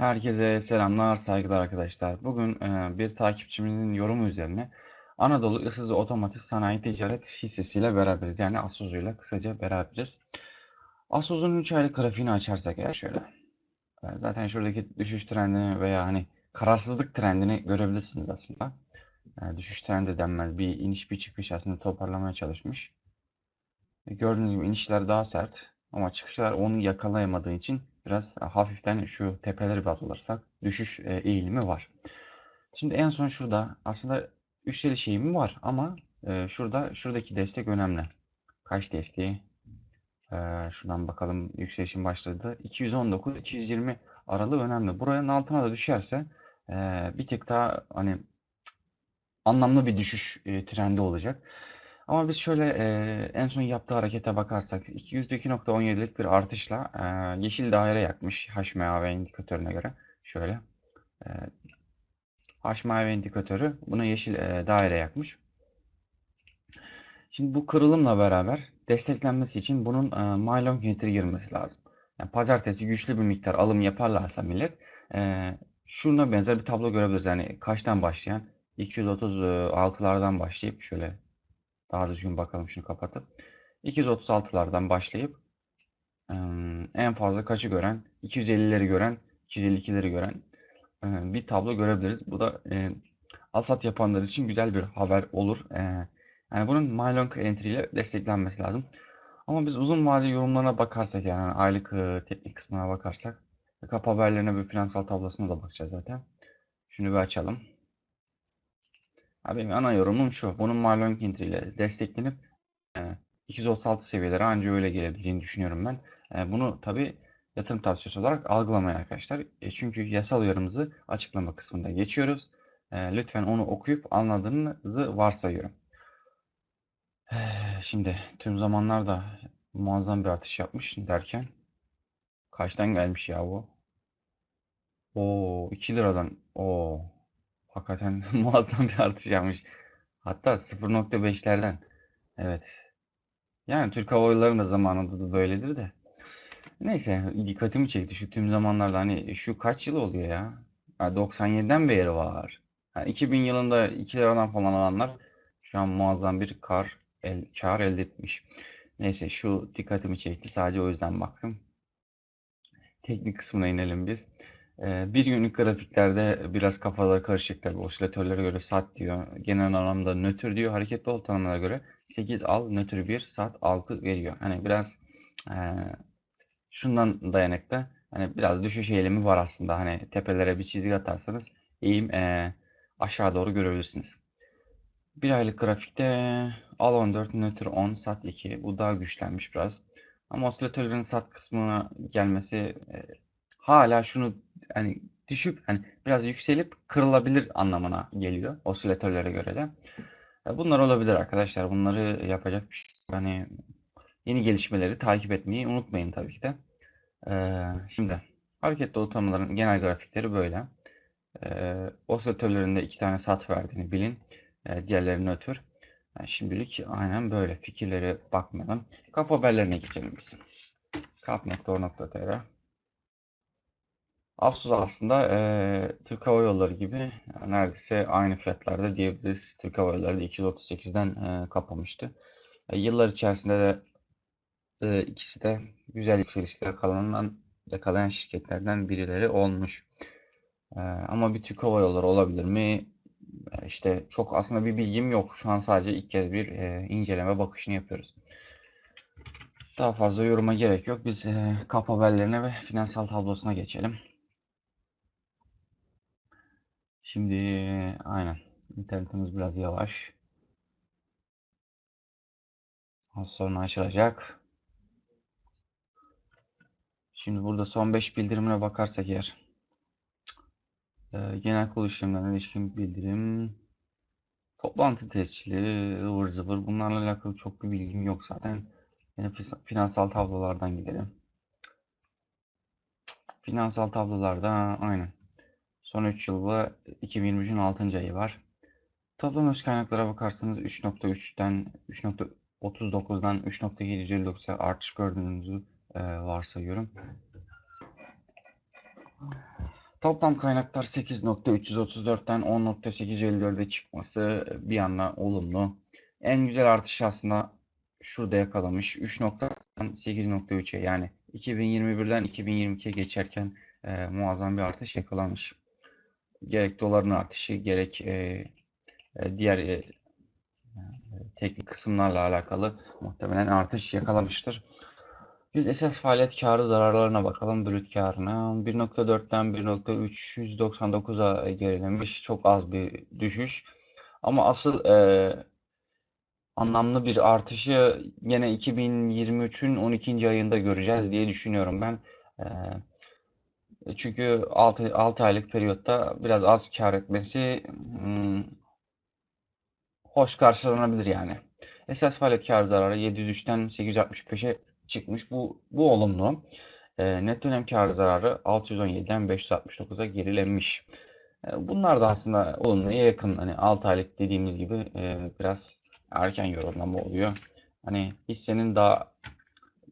Herkese selamlar, saygılar arkadaşlar. Bugün bir takipçimizin yorumu üzerine Anadolu Isızı Otomotiv Sanayi Ticaret hissesiyle beraberiz. Yani Asuzu ile kısaca beraberiz. Asuzu'nun 3 aylık grafiğini açarsak eğer şöyle. Zaten şuradaki düşüş trendini veya hani kararsızlık trendini görebilirsiniz aslında. E, düşüş trendi denmez. Bir iniş bir çıkış aslında toparlamaya çalışmış. Gördüğünüz gibi inişler daha sert. Ama çıkışlar onu yakalayamadığı için biraz hafiften şu tepeleri baz alırsak düşüş e, eğilimi var. Şimdi en son şurada aslında yükseliş eğimi var ama e, şurada şuradaki destek önemli. Kaç desteği? E, şuradan bakalım yükselişin başladı. 219-220 aralığı önemli. Buranın altına da düşerse bir tık daha hani anlamlı bir düşüş trendi olacak. Ama biz şöyle e, en son yaptığı harekete bakarsak %2.17'lik bir artışla e, yeşil daire yakmış HMAV indikatörüne göre. Şöyle e, HMAV indikatörü buna yeşil e, daire yakmış. Şimdi bu kırılımla beraber desteklenmesi için bunun e, my long entry girmesi lazım. Yani pazartesi güçlü bir miktar alım yaparlarsa millet e, şuna benzer bir tablo görebiliriz. Yani kaçtan başlayan 236'lardan başlayıp şöyle daha düzgün bakalım şunu kapatıp. 236'lardan başlayıp en fazla kaçı gören, 250'leri gören, 252'leri gören bir tablo görebiliriz. Bu da asat yapanlar için güzel bir haber olur. Yani bunun my long entry ile desteklenmesi lazım. Ama biz uzun vadeli yorumlarına bakarsak yani aylık teknik kısmına bakarsak kap haberlerine ve finansal tablosuna da bakacağız zaten. Şunu bir açalım. Benim ana yorumum şu. Bunun Marlon Kintri ile desteklenip e, 236 seviyeleri anca öyle gelebileceğini düşünüyorum ben. E, bunu tabi yatırım tavsiyesi olarak algılamayın arkadaşlar. E, çünkü yasal uyarımızı açıklama kısmında geçiyoruz. E, lütfen onu okuyup anladığınızı varsayıyorum. E, şimdi tüm zamanlarda muazzam bir artış yapmış derken kaçtan gelmiş ya bu? O 2 liradan. O Hakikaten muazzam bir artış yapmış. Hatta 0.5'lerden. Evet. Yani Türk Hava Yolları da zamanında da böyledir de. Neyse dikkatimi çekti şu tüm zamanlarda hani şu kaç yıl oluyor ya? Ha, 97'den beri var. Yani 2000 yılında 2 liradan falan alanlar şu an muazzam bir kar el, kar elde etmiş. Neyse şu dikkatimi çekti. Sadece o yüzden baktım. Teknik kısmına inelim biz. Bir günlük grafiklerde biraz kafalar karışık tabii. Osilatörlere göre sat diyor. Genel anlamda nötr diyor. Hareketli ortalamalara göre 8 al, nötr 1, sat 6 veriyor. Hani biraz e, şundan dayanıklı. Hani biraz düşüş eğilimi var aslında. Hani tepelere bir çizgi atarsanız eğim e, aşağı doğru görebilirsiniz. Bir aylık grafikte al 14, nötr 10, sat 2. Bu daha güçlenmiş biraz. Ama osilatörlerin sat kısmına gelmesi e, hala şunu hani düşük hani biraz yükselip kırılabilir anlamına geliyor osilatörlere göre de. Bunlar olabilir arkadaşlar. Bunları yapacak bir şey. Hani yeni gelişmeleri takip etmeyi unutmayın tabii ki de. Ee, şimdi hareketli ortamların genel grafikleri böyle. Ee, osilatörlerinde iki tane sat verdiğini bilin. Ee, diğerlerini ötür. Yani şimdilik aynen böyle. Fikirlere bakmayalım. Kap haberlerine geçelim biz. Kap.or.tr Afsus aslında e, Türk Hava Yolları gibi neredeyse aynı fiyatlarda diyebiliriz. Türk Hava Yolları da 238'den e, kapamıştı. E, yıllar içerisinde de e, ikisi de güzel yükselişte yakalanan, yakalayan şirketlerden birileri olmuş. E, ama bir Türk Hava Yolları olabilir mi? E, işte çok aslında bir bilgim yok. Şu an sadece ilk kez bir e, inceleme bakışını yapıyoruz. Daha fazla yoruma gerek yok. Biz e, kap haberlerine ve finansal tablosuna geçelim. Şimdi aynen internetimiz biraz yavaş. Az sonra açılacak. Şimdi burada son 5 bildirimine bakarsak eğer. E, genel kurulu işlemlerine ilişkin bildirim. Toplantı tescili, ıvır zıvır. Bunlarla alakalı çok bir bilgim yok zaten. Yine finansal tablolardan gidelim. Finansal tablolarda aynen. Son 3 yıl ve 2023'ün 6. ayı var. Toplam öz kaynaklara bakarsanız 3.3'ten 3.39'dan 3.759'a artış gördüğünüzü e, varsayıyorum. Toplam kaynaklar 8.334'ten 10.854'e çıkması bir yandan olumlu. En güzel artış aslında şurada yakalamış. 3.'dan 8.3'e yani 2021'den 2022'ye geçerken e, muazzam bir artış yakalamış. Gerek doların artışı gerek e, e, diğer e, teknik kısımlarla alakalı muhtemelen artış yakalamıştır. Biz esas faaliyet karı zararlarına bakalım. Brüt karına 1.4'ten 1.399'a gerilemiş. Çok az bir düşüş. Ama asıl e, anlamlı bir artışı yine 2023'ün 12. ayında göreceğiz diye düşünüyorum ben. E, çünkü 6, 6 aylık periyotta biraz az kar etmesi hmm, hoş karşılanabilir yani. Esas faaliyet kar zararı 703'ten 865'e çıkmış. Bu, bu olumlu. E, net dönem kar zararı 617'den 569'a gerilemiş. E, bunlar da aslında olumluya yakın. Hani 6 aylık dediğimiz gibi e, biraz erken yorumlama oluyor. Hani hissenin daha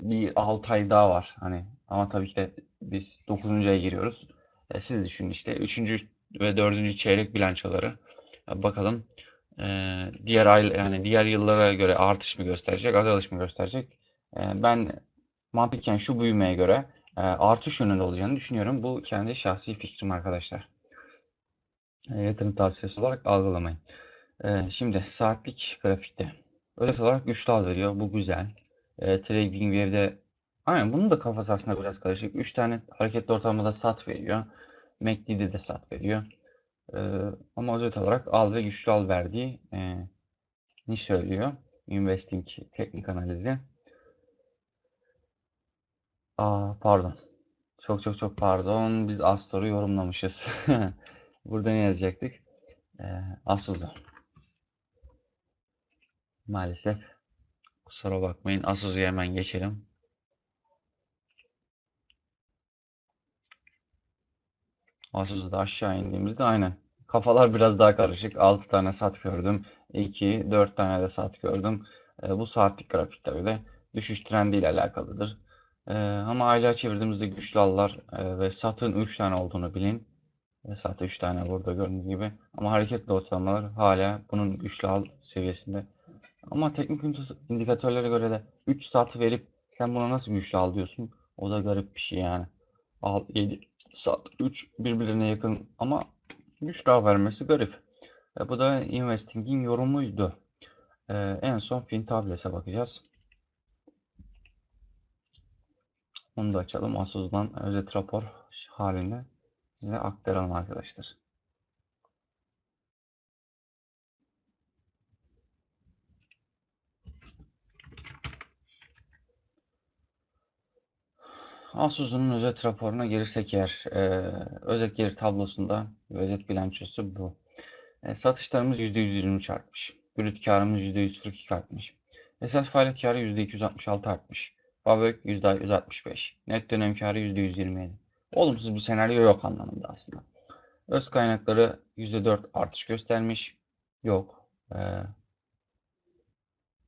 bir 6 ay daha var. Hani ama tabii ki de biz 9. aya giriyoruz. E, siz düşünün işte 3. ve 4. çeyrek bilançoları. E, bakalım e, diğer ay yani diğer yıllara göre artış mı gösterecek, azalış mı gösterecek? E, ben mantıken şu büyümeye göre e, artış yönünde olacağını düşünüyorum. Bu kendi şahsi fikrim arkadaşlar. E, yatırım tavsiyesi olarak algılamayın. E, şimdi saatlik grafikte özet olarak güçlü al veriyor. Bu güzel. E, TradingView'de aynen bunun da kafası aslında biraz karışık. 3 tane hareketli ortalamada sat veriyor. MACD'de de sat veriyor. E, ama özet olarak al ve güçlü al verdiği e, ni söylüyor. Investing teknik analizi. Aa, pardon. Çok çok çok pardon. Biz Astor'u yorumlamışız. Burada ne yazacaktık? Ee, Asus'u. Maalesef. Kusura bakmayın. Asus'u hemen geçelim. Asus'u da aşağı indiğimizde aynen. Kafalar biraz daha karışık. 6 tane sat gördüm. 2, 4 tane de sat gördüm. Ee, bu saatlik grafik tabii de düşüş trendiyle alakalıdır. Ee, ama aylığa çevirdiğimizde güçlü allar e, ve satın 3 tane olduğunu bilin. E, sat 3 tane burada gördüğünüz gibi. Ama hareketli ortalamalar hala bunun güçlü al seviyesinde. Ama teknik indikatörlere göre de 3 sat verip sen buna nasıl güçlü al diyorsun. O da garip bir şey yani. Al 7 sat 3 birbirine yakın ama güçlü al vermesi garip. E, bu da Investing'in yorumuydu. E, en son Fintables'e bakacağız. Onu da açalım. Asus'dan özet rapor halinde size aktaralım arkadaşlar. Asus'un özet raporuna gelirsek eğer, e, özet gelir tablosunda özet bilançosu bu. E, satışlarımız %123 artmış. Brüt karımız %142 artmış. Esas faaliyet karı %266 artmış. FAVÖK %165. Net dönem karı %127. Olumsuz bir senaryo yok anlamında aslında. Öz kaynakları %4 artış göstermiş. Yok. Ee,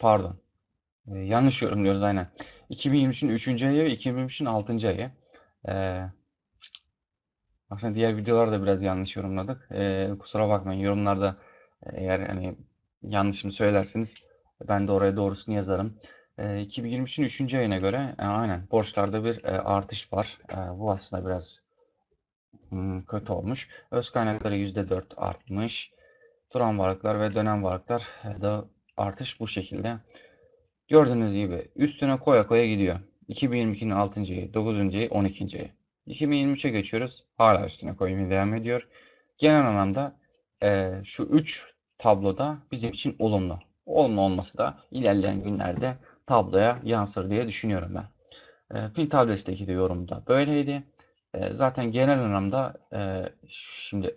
pardon. Ee, yanlış yorumluyoruz aynen. 2023'ün 3. ayı ve 2023'ün 6. ayı. Ee, aslında diğer videolarda biraz yanlış yorumladık. Ee, kusura bakmayın yorumlarda eğer hani yanlışımı söylerseniz ben de oraya doğrusunu yazarım. 2023'ün 3. ayına göre e, aynen borçlarda bir e, artış var. E, bu aslında biraz hmm, kötü olmuş. Öz kaynakları %4 artmış. Duran varlıklar ve dönem varlıklar da artış bu şekilde. Gördüğünüz gibi üstüne koya koya gidiyor. 2022'nin 6. ayı, 9. ayı, 12. ayı. 2023'e geçiyoruz. Hala üstüne koymaya devam ediyor. Genel anlamda şu 3 tabloda bizim için olumlu. Olumlu olması da ilerleyen günlerde tabloya yansır diye düşünüyorum ben. E, Fin tablesindeki de yorumda böyleydi. E, zaten genel anlamda e, şimdi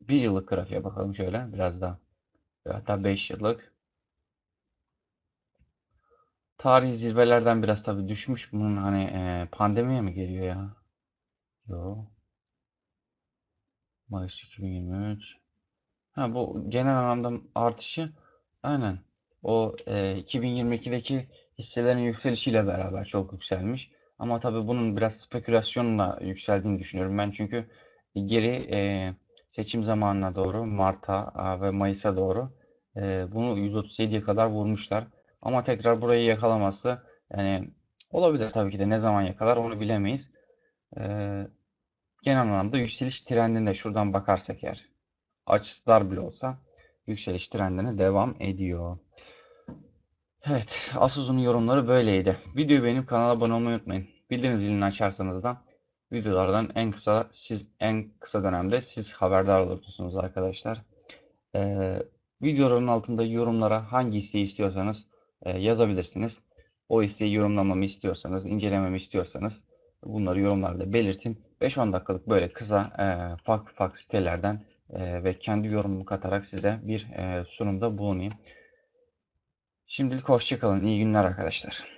bir yıllık grafiğe bakalım şöyle biraz daha. Hatta 5 yıllık. Tarihi zirvelerden biraz tabii düşmüş. Bunun hani e, pandemiye mi geliyor ya? Yo. Mayıs 2023. Ha bu genel anlamda artışı aynen o e, 2022'deki hisselerin yükselişiyle beraber çok yükselmiş. Ama tabii bunun biraz spekülasyonla yükseldiğini düşünüyorum ben çünkü geri e, seçim zamanına doğru Mart'a ve Mayıs'a doğru e, bunu 137'ye kadar vurmuşlar. Ama tekrar burayı yakalaması yani olabilir tabii ki de ne zaman yakalar onu bilemeyiz. E, genel anlamda yükseliş trendinde şuradan bakarsak eğer açısı dar bile olsa yükseliş trendine devam ediyor. Evet, Asus'un yorumları böyleydi. Videoyu beğenip kanala abone olmayı unutmayın. Bildirim zilini açarsanız da videolardan en kısa siz en kısa dönemde siz haberdar olursunuz arkadaşlar. Ee, videoların altında yorumlara hangi isteği istiyorsanız yazabilirsiniz. O isteği yorumlamamı istiyorsanız, incelememi istiyorsanız bunları yorumlarda belirtin. 5-10 dakikalık böyle kısa e, farklı farklı sitelerden e, ve kendi yorumumu katarak size bir e, sunumda bulunayım. Şimdilik hoşça kalın. İyi günler arkadaşlar.